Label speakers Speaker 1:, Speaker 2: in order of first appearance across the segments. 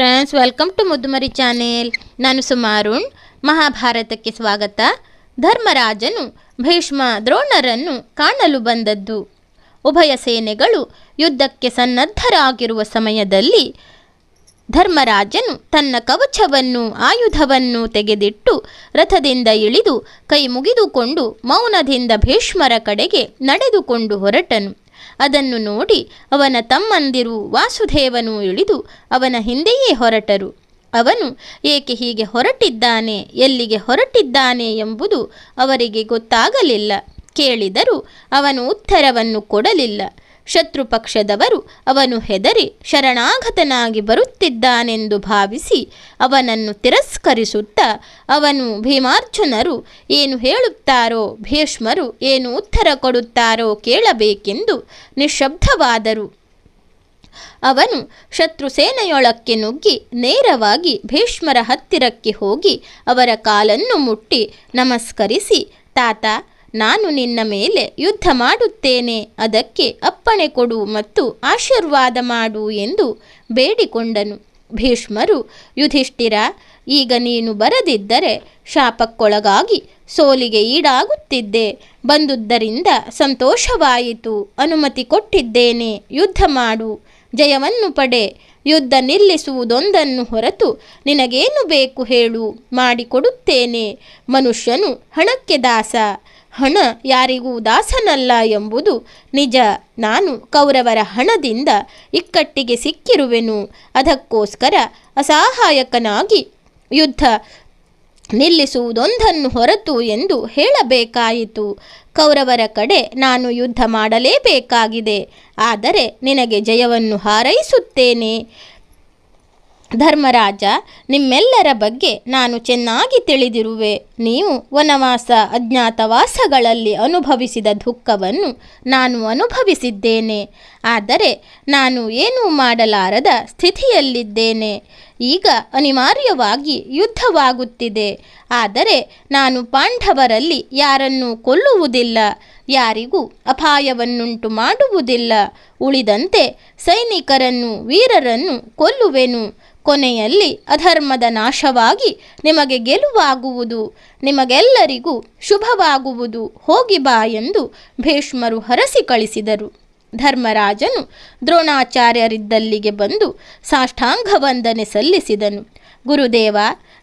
Speaker 1: Friends welcome to Muddumari channel ನಾನು ಸುಮಾರುಣ್ ಮಹಾಭಾರತಕ್ಕೆ ಸ್ವಾಗತ ಧರ್ಮರಾಜನು ಭೀಷ್ಮ ದ್ರೋಣರನ್ನು ಕಾಣಲು ಬಂದದ್ದು ಉಭಯ ಸೇನೆಗಳು ಯುದ್ಧಕ್ಕೆ ಸನ್ನದ್ಧರಾಗಿರುವ ಸಮಯದಲ್ಲಿ ಧರ್ಮರಾಜನು ತನ್ನ ಕವಚವನ್ನು ಆಯುಧವನ್ನು ತೆಗೆದಿಟ್ಟು ರಥದಿಂದ ಇಳಿದು ಕೈ ಮುಗಿದುಕೊಂಡು ಮೌನದಿಂದ ಭೀಷ್ಮರ ಕಡೆಗೆ ನಡೆದುಕೊಂಡು ಹೊರಟನು ಅದನ್ನು ನೋಡಿ ಅವನ ತಮ್ಮಂದಿರು ವಾಸುದೇವನು ಇಳಿದು ಅವನ ಹಿಂದೆಯೇ ಹೊರಟರು. ಅವನು, ಏಕೆ ಹೀಗೆ ಹೊರಟಿದ್ದಾನೆ? ಎಲ್ಲಿಗೆ ಹೊರಟಿದ್ದಾನೆ ಎಂಬುದು ಅವರಿಗೆ ಗೊತ್ತಾಗಲಿಲ್ಲ. ಕೇಳಿದರೂ ಅವನು ಉತ್ತರವನ್ನು ಕೊಡಲಿಲ್ಲ. ಶತ್ರು ಪಕ್ಷದವರು ಅವನು ಹೆದರಿ ಶರಣಾಗತನಾಗಿ ಬರುತ್ತಿದ್ದಾನೆಂದು ಭಾವಿಸಿ ಅವನನ್ನು ತಿರಸ್ಕರಿಸುತ್ತಾ ಅವನು ಭೀಮಾರ್ಜುನರು ಏನು ಹೇಳುತ್ತಾರೋ, ಭೀಷ್ಮರು ಏನು ಉತ್ತರ ಕೊಡುತ್ತಾರೋ ಕೇಳಬೇಕೆಂದು ನಿಶ್ಶಬ್ದವಾದರು. ಅವನು ಶತ್ರು ಸೇನೆಯೊಳಕ್ಕೆ ನುಗ್ಗಿ ನೇರವಾಗಿ ಭೀಷ್ಮರ ಹತ್ತಿರಕ್ಕೆ ಹೋಗಿ ಅವರ ಕಾಲನ್ನು ಮುಟ್ಟಿ ನಮಸ್ಕರಿಸಿ, ತಾತ ನಾನು ನಿನ್ನ ಮೇಲೆ ಯುದ್ಧ ಮಾಡುತ್ತೇನೆ, ಅದಕ್ಕೆ ಅಪ್ಪಣೆ ಕೊಡು ಮತ್ತು ಆಶೀರ್ವಾದ ಮಾಡು ಎಂದು ಬೇಡಿಕೊಂಡನು. ಭೀಷ್ಮರು, ಯುಧಿಷ್ಠಿರ, ಈಗ ನೀನು ಬರದಿದ್ದರೆ ಶಾಪಕ್ಕೊಳಗಾಗಿ ಸೋಲಿಗೆ ಈಡಾಗುತ್ತಿದ್ದೆ. ಬಂದುದರಿಂದ ಸಂತೋಷವಾಯಿತು, ಅನುಮತಿ ಕೊಟ್ಟಿದ್ದೇನೆ, ಯುದ್ಧ ಮಾಡು, ಜಯವನ್ನು ಪಡೆ, ಯುದ್ಧ ನಿಲ್ಲಿಸುವುದೊಂದನ್ನು ಹೊರತು ನಿನಗೇನು ಬೇಕು ಹೇಳು, ಮಾಡಿಕೊಡುತ್ತೇನೆ. ಮನುಷ್ಯನು ಹಣಕ್ಕೆ ದಾಸ ಹಣ ಯಾರಿಗೂ ದಾಸನಲ್ಲ ಎಂಬುದು ನಿಜ. ನಾನು ಕೌರವರ ಹಣದಿಂದ ಇಕ್ಕಟ್ಟಿಗೆ ಸಿಕ್ಕಿರುವೆನು. ಅದಕ್ಕೋಸ್ಕರ ಅಸಹಾಯಕನಾಗಿ ಯುದ್ಧ ನಿಲ್ಲಿಸುವುದೊಂದನ್ನು ಹೊರತು ಎಂದು ಹೇಳಬೇಕಾಯಿತು. ಕೌರವರ ಕಡೆ ನಾನು ಯುದ್ಧ ಮಾಡಲೇಬೇಕಾಗಿದೆ. ಆದರೆ ನಿನಗೆ ಜಯವನ್ನು ಹಾರೈಸುತ್ತೇನೆ. ಧರ್ಮರಾಜ, ನಿಮ್ಮೆಲ್ಲರ ಬಗ್ಗೆ ನಾನು ಚೆನ್ನಾಗಿ ತಿಳಿದಿರುವೆ. ನೀವು ವನವಾಸ ಅಜ್ಞಾತವಾಸಗಳಲ್ಲಿ ಅನುಭವಿಸಿದ ದುಃಖವನ್ನು ನಾನು ಅನುಭವಿಸಿದ್ದೇನೆ. ಆದರೆ ನಾನು ಏನೂ ಮಾಡಲಾರದ ಸ್ಥಿತಿಯಲ್ಲಿದ್ದೇನೆ. ಈಗ ಅನಿವಾರ್ಯವಾಗಿ ಯುದ್ಧವಾಗುತ್ತಿದೆ. ಆದರೆ ನಾನು ಪಾಂಡವರಲ್ಲಿ ಯಾರನ್ನೂ ಕೊಲ್ಲುವುದಿಲ್ಲ. ಯಾರಿಗೂ ಅಪಾಯವನ್ನುಂಟು ಮಾಡುವುದಿಲ್ಲ. ಉಳಿದಂತೆ ಸೈನಿಕರನ್ನು, ವೀರರನ್ನು ಕೊಲ್ಲುವೆನು. ಕೊನೆಯಲ್ಲಿ ಅಧರ್ಮದ ನಾಶವಾಗಿ ನಿಮಗೆ ಗೆಲುವಾಗುವುದು, ನಿಮಗೆಲ್ಲರಿಗೂ ಶುಭವಾಗುವುದು, ಹೋಗಿ ಬಾ ಎಂದು ಭೀಷ್ಮರು ಹರಸಿ ಕಳಿಸಿದರು. ಧರ್ಮರಾಜನು ದ್ರೋಣಾಚಾರ್ಯರಿದ್ದಲ್ಲಿಗೆ ಬಂದು ಸಾಷ್ಟಾಂಗ ವಂದನೆ ಸಲ್ಲಿಸಿದನು. ಗುರುದೇವ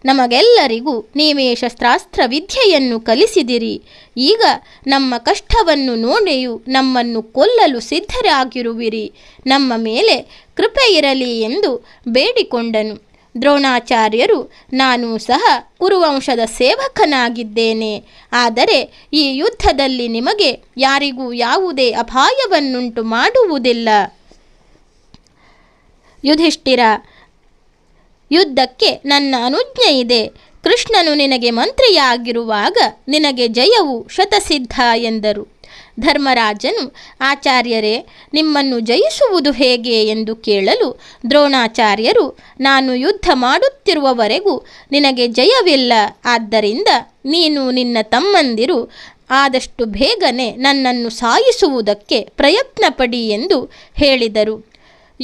Speaker 1: ನಮಗೆಲ್ಲರಿಗೂ ನೀವೇ ಶಸ್ತ್ರಾಸ್ತ್ರ ವಿದ್ಯೆಯನ್ನು ಕಲಿಸಿದಿರಿ. ಈಗ ನಮ್ಮ ಕಷ್ಟವನ್ನು ನೋಡೆಯು ನಮ್ಮನ್ನು ಕೊಲ್ಲಲು ಸಿದ್ಧರಾಗಿರುವಿರಿ. ನಮ್ಮ ಮೇಲೆ ಕೃಪೆ ಇರಲಿ ಎಂದು ಬೇಡಿಕೊಂಡನು. ದ್ರೋಣಾಚಾರ್ಯರು, ನಾನು ಸಹ ಕುರುವಂಶದ ಸೇವಕನಾಗಿದ್ದೇನೆ. ಆದರೆ ಈ ಯುದ್ಧದಲ್ಲಿ ನಿಮಗೆ ಯಾರಿಗೂ ಯಾವುದೇ ಅಪಾಯವನ್ನುಂಟು ಮಾಡುವುದಿಲ್ಲ. ಯುಧಿಷ್ಠಿರ ಯುದ್ಧಕ್ಕೆ ನನ್ನ ಅನುಜ್ಞೆ ಇದೆ ಕೃಷ್ಣನು ನಿನಗೆ ಮಂತ್ರಿಯಾಗಿರುವಾಗ ನಿನಗೆ ಜಯವು ಶತಸಿದ್ಧ ಎಂದರು. ಧರ್ಮರಾಜನು, ಆಚಾರ್ಯರೇ, ನಿಮ್ಮನ್ನು ಜಯಿಸುವುದು ಹೇಗೆ ಎಂದು ಕೇಳಲು ದ್ರೋಣಾಚಾರ್ಯರು, ನಾನು ಯುದ್ಧ ಮಾಡುತ್ತಿರುವವರೆಗೂ ನಿನಗೆ ಜಯವಿಲ್ಲ. ಆದ್ದರಿಂದ ನೀನು ನಿನ್ನ ತಮ್ಮಂದಿರು, ಆದಷ್ಟು ಬೇಗನೆ ನನ್ನನ್ನು ಸಾಯಿಸುವುದಕ್ಕೆ ಪ್ರಯತ್ನ ಪಡಿ ಎಂದು ಹೇಳಿದರು.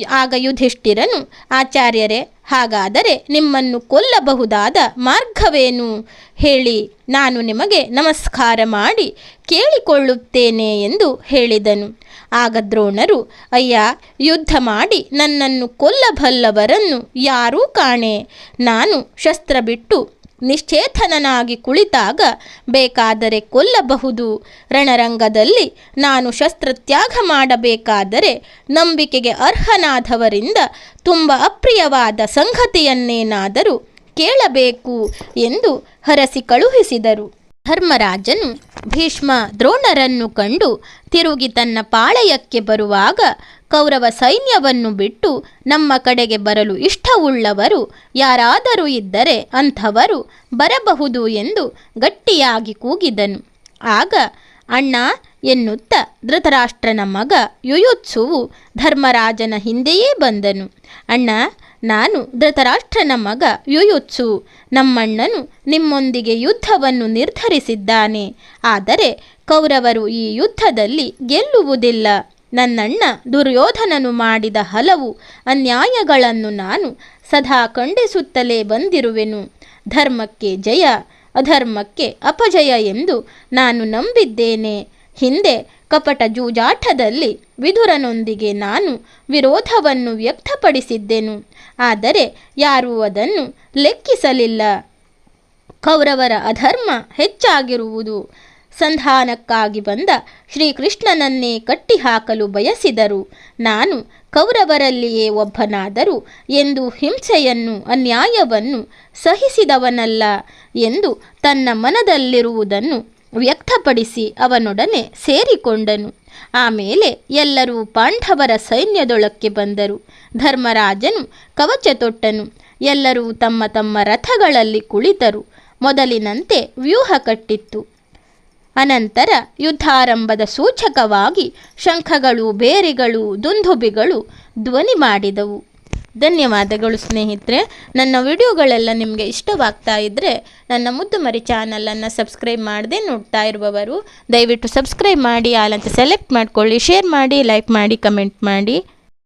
Speaker 1: ಆಗ ಯುಧಿಷ್ಠಿರನು, ಆಚಾರ್ಯರೇ, ಹಾಗಾದರೆ ನಿಮ್ಮನ್ನು ಕೊಲ್ಲಬಹುದಾದ ಮಾರ್ಗವೇನು? ಹೇಳಿ, ನಾನು ನಿಮಗೆ ನಮಸ್ಕಾರ ಮಾಡಿ ಕೇಳಿಕೊಳ್ಳುತ್ತೇನೆ ಎಂದು ಹೇಳಿದನು. ಆಗ ದ್ರೋಣರು, ಅಯ್ಯ, ಯುದ್ಧ ಮಾಡಿ ನನ್ನನ್ನು ಕೊಲ್ಲಬಲ್ಲವರನ್ನು ಯಾರೂ ಕಾಣೆ? ನಾನು ಶಸ್ತ್ರ ಬಿಟ್ಟು ನಿಶ್ಚೇತನನಾಗಿ ಕುಳಿತಾಗ ಬೇಕಾದರೆ ಕೊಲ್ಲಬಹುದು. ರಣರಂಗದಲ್ಲಿ ನಾನು ಶಸ್ತ್ರತ್ಯಾಗ ಮಾಡಬೇಕಾದರೆ ನಂಬಿಕೆಗೆ ಅರ್ಹನಾದವರಿಂದ ತುಂಬ ಅಪ್ರಿಯವಾದ ಸಂಗತಿಯನ್ನೇನಾದರೂ ಕೇಳಬೇಕು ಎಂದು ಹರಸಿ ಕಳುಹಿಸಿದರು. ಧರ್ಮರಾಜನು ಭೀಷ್ಮ ದ್ರೋಣರನ್ನು ಕಂಡು ತಿರುಗಿ ತನ್ನ ಪಾಳಯಕ್ಕೆ ಬರುವಾಗ ಕೌರವ ಸೈನ್ಯವನ್ನು ಬಿಟ್ಟು ನಮ್ಮ ಕಡೆಗೆ ಬರಲು ಇಷ್ಟವುಳ್ಳವರು ಯಾರಾದರೂ ಇದ್ದರೆ ಅಂಥವರು ಬರಬಹುದು ಎಂದು ಗಟ್ಟಿಯಾಗಿ ಕೂಗಿದನು. ಆಗ ಅಣ್ಣ ಎನ್ನುತ್ತ ಧೃತರಾಷ್ಟ್ರನ ಮಗ ಯುಯುತ್ಸುವು ಧರ್ಮರಾಜನ ಹಿಂದೆಯೇ ಬಂದನು. ಅಣ್ಣ, ನಾನು ಧೃತರಾಷ್ಟ್ರನ ಮಗ ಯುಯುತ್ಸು, ನಮ್ಮಣ್ಣನು ನಿಮ್ಮೊಂದಿಗೆ ಯುದ್ಧವನ್ನು ನಿರ್ಧರಿಸಿದ್ದಾನೆ. ಆದರೆ ಕೌರವರು ಈ ಯುದ್ಧದಲ್ಲಿ ಗೆಲ್ಲುವುದಿಲ್ಲ. ನನ್ನಣ್ಣ ದುರ್ಯೋಧನನು ಮಾಡಿದ ಹಲವು ಅನ್ಯಾಯಗಳನ್ನು ನಾನು ಸದಾ ಖಂಡಿಸುತ್ತಲೇ ಬಂದಿರುವೆನು. ಧರ್ಮಕ್ಕೆ ಜಯ, ಅಧರ್ಮಕ್ಕೆ ಅಪಜಯ ಎಂದು ನಾನು ನಂಬಿದ್ದೇನೆ. ಹಿಂದೆ ಕಪಟ ಜೂಜಾಟದಲ್ಲಿ ವಿಧುರನೊಂದಿಗೆ ನಾನು ವಿರೋಧವನ್ನು ವ್ಯಕ್ತಪಡಿಸಿದ್ದೆನು. ಆದರೆ ಯಾರೂ ಅದನ್ನು ಲೆಕ್ಕಿಸಲಿಲ್ಲ. ಕೌರವರ ಅಧರ್ಮ ಹೆಚ್ಚಾಗಿರುವುದು ಸಂಧಾನಕ್ಕಾಗಿ ಬಂದ ಶ್ರೀಕೃಷ್ಣನನ್ನೇ ಕಟ್ಟಿಹಾಕಲು ಬಯಸಿದರು. ನಾನು ಕೌರವರಲ್ಲಿಯೇ ಒಬ್ಬನಾದರೂ ಎಂದು ಹಿಂಸೆಯನ್ನು ಅನ್ಯಾಯವನ್ನು ಸಹಿಸಿದವನಲ್ಲ ಎಂದು ತನ್ನ ಮನದಲ್ಲಿರುವುದನ್ನು ವ್ಯಕ್ತಪಡಿಸಿ ಅವನೊಡನೆ ಸೇರಿಕೊಂಡನು. ಆಮೇಲೆ ಎಲ್ಲರೂ ಪಾಂಡವರ ಸೈನ್ಯದೊಳಕ್ಕೆ ಬಂದರು. ಧರ್ಮರಾಜನು ಕವಚ ತೊಟ್ಟನು. ಎಲ್ಲರೂ ತಮ್ಮ ತಮ್ಮ ರಥಗಳಲ್ಲಿ ಕುಳಿತರು. ಮೊದಲಿನಂತೆ ವ್ಯೂಹ ಕಟ್ಟಿತ್ತು. ಅನಂತರ ಯುದ್ಧಾರಂಭದ ಸೂಚಕವಾಗಿ ಶಂಖಗಳು, ಬೇರಿಗಳು, ದುಂದುಬಿಗಳು ಧ್ವನಿ ಮಾಡಿದವು. ಧನ್ಯವಾದಗಳು ಸ್ನೇಹಿತರೆ. ನನ್ನ ವಿಡಿಯೋಗಳೆಲ್ಲ ನಿಮಗೆ ಇಷ್ಟವಾಗ್ತಾ ಇದ್ದರೆ ನನ್ನ ಮುದ್ದು ಮರಿ ಚಾನಲನ್ನು ಸಬ್ಸ್ಕ್ರೈಬ್ ಮಾಡದೆ ನೋಡ್ತಾ ಇರುವವರು ದಯವಿಟ್ಟು ಸಬ್ಸ್ಕ್ರೈಬ್ ಮಾಡಿ ಆಲಂತ ಸೆಲೆಕ್ಟ್ ಮಾಡಿಕೊಳ್ಳಿ, ಶೇರ್ ಮಾಡಿ, ಲೈಕ್ ಮಾಡಿ, ಕಮೆಂಟ್ ಮಾಡಿ.